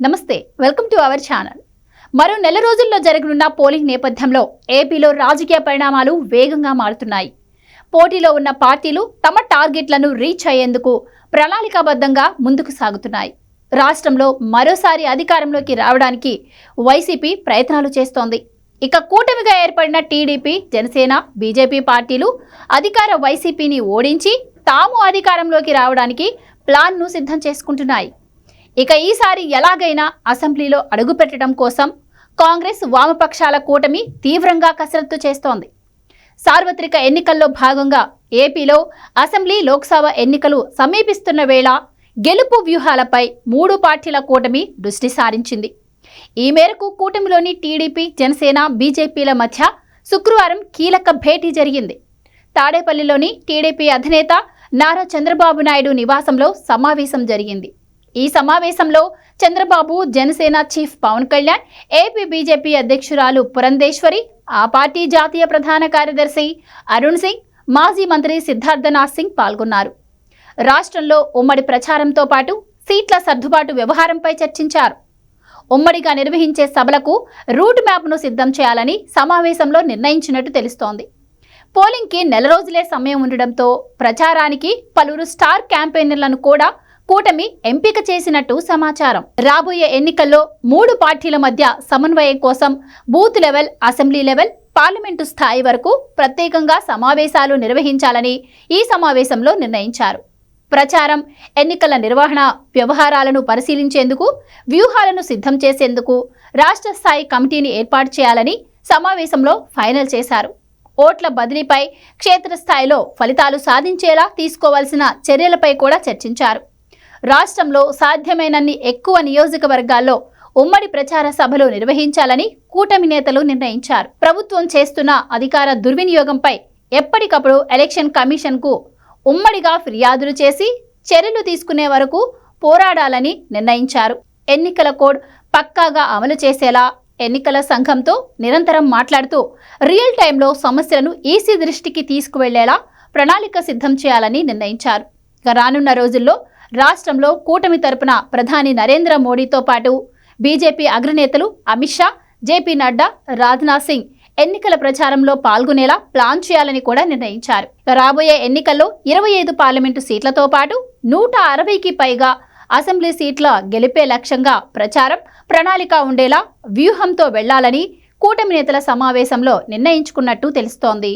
నమస్తే welcome to our channel. మరో నెల రోజుల్లో జరగనున్న పోలింగ్ నేపథ్యంలో ఏపీలో రాజకీయ పరిణామాలు వేగంగా మారుతున్నాయి. పోటీలో ఉన్న పార్టీలు తమ టార్గెట్లను రీచ్ అయ్యేందుకు ప్రణాళికాబద్ధంగా ముందుకు సాగుతున్నాయి. రాష్ట్రంలో మరోసారి అధికారంలోకి రావడానికి వైసీపీ ప్రయత్నాలు చేస్తోంది. ఇక కూటమిగా ఏర్పడిన టీడీపీ జనసేన బీజేపీ పార్టీలు అధికార వైసీపీని ఓడించి తాము అధికారంలోకి రావడానికి ప్లాన్ను సిద్ధం చేసుకుంటున్నాయి. ఇక ఈసారి ఎలాగైనా అసెంబ్లీలో అడుగుపెట్టడం కోసం కాంగ్రెస్ వామపక్షాల కూటమి తీవ్రంగా కసరత్తు చేస్తోంది. సార్వత్రిక ఎన్నికల్లో భాగంగా ఏపీలో అసెంబ్లీ లోక్సభ ఎన్నికలు సమీపిస్తున్న వేళ గెలుపు వ్యూహాలపై మూడు పార్టీల కూటమి దృష్టి సారించింది. ఈ మేరకు కూటమిలోని టీడీపీ జనసేన బీజేపీల మధ్య శుక్రవారం కీలక భేటీ జరిగింది. తాడేపల్లిలోని టీడీపీ అధినేత నారా చంద్రబాబు నాయుడు నివాసంలో సమావేశం జరిగింది. ఈ సమావేశంలో Chandrababu Janasena chief Pawan Kalyan AP BJP అధ్యక్షురాలు పురంధేశ్వరి ఆ పార్టీ జాతీయ ప్రధాన కార్యదర్శి అరుణ్ సింగ్ మాజీ మంత్రి సిద్ధార్థనాథ్ సింగ్ పాల్గొన్నారు. రాష్ట్రంలో ఉమ్మడి ప్రచారంతో పాటు సీట్ల సర్దుబాటు వ్యవహారంపై చర్చించారు. ఉమ్మడిగా నిర్వహించే సభలకు రూట్ మ్యాప్ను సిద్ధం చేయాలని సమావేశంలో నిర్ణయించినట్టు తెలుస్తోంది. పోలింగ్కి నెల రోజులే సమయం ఉండడంతో ప్రచారానికి పలువురు స్టార్ క్యాంపెయినర్లను కూడా కూటమి ఎంపిక చేసినట్టు సమాచారం. రాబోయే ఎన్నికల్లో మూడు పార్టీల మధ్య సమన్వయం కోసం booth level assembly level parliament స్థాయి వరకు ప్రత్యేకంగా సమావేశాలు నిర్వహించాలని ఈ సమావేశంలో నిర్ణయించారు. ప్రచారం ఎన్నికల నిర్వహణ వ్యవహారాలను పరిశీలించేందుకు వ్యూహాలను సిద్ధం చేసేందుకు రాష్ట్ర స్థాయి కమిటీని ఏర్పాటు చేయాలని సమావేశంలో ఫైనల్ చేశారు. ఓట్ల బదిలీపై క్షేత్రస్థాయిలో ఫలితాలు సాధించేలా తీసుకోవాల్సిన చర్యలపై కూడా చర్చించారు. రాష్ట్రంలో సాధ్యమైనన్ని ఎక్కువ నియోజకవర్గాల్లో ఉమ్మడి ప్రచార సభలు నిర్వహించాలని కూటమి నేతలు నిర్ణయించారు. ప్రభుత్వం చేస్తున్న అధికార దుర్వినియోగంపై ఎప్పటికప్పుడు ఎలక్షన్ కమిషన్కు ఉమ్మడిగా ఫిర్యాదులు చేసి చర్యలు తీసుకునే వరకు పోరాడాలని నిర్ణయించారు. ఎన్నికల కోడ్ పక్కాగా అమలు చేసేలా ఎన్నికల సంఘంతో నిరంతరం మాట్లాడుతూ రియల్ టైంలో సమస్యలను ఈసీ దృష్టికి తీసుకువెళ్ళేలా ప్రణాళిక సిద్ధం చేయాలని నిర్ణయించారు. రానున్న రోజుల్లో రాష్ట్రంలో కూటమి తరపున ప్రధాని నరేంద్ర మోడీతో పాటు బీజేపీ అగ్రనేతలు అమిత్ షా జేపీ నడ్డా రాజ్నాథ్ సింగ్ ఎన్నికల ప్రచారంలో పాల్గొనేలా ప్లాన్ చేయాలని కూడా నిర్ణయించారు. రాబోయే ఎన్నికల్లో ఇరవై ఐదు పార్లమెంటు సీట్లతో పాటు నూట అరవైకి పైగా అసెంబ్లీ సీట్ల గెలిపే లక్ష్యంగా ప్రచారం ప్రణాళిక ఉండేలా వ్యూహంతో వెళ్ళాలని కూటమి నేతల సమావేశంలో నిర్ణయించుకున్నట్టు తెలుస్తోంది.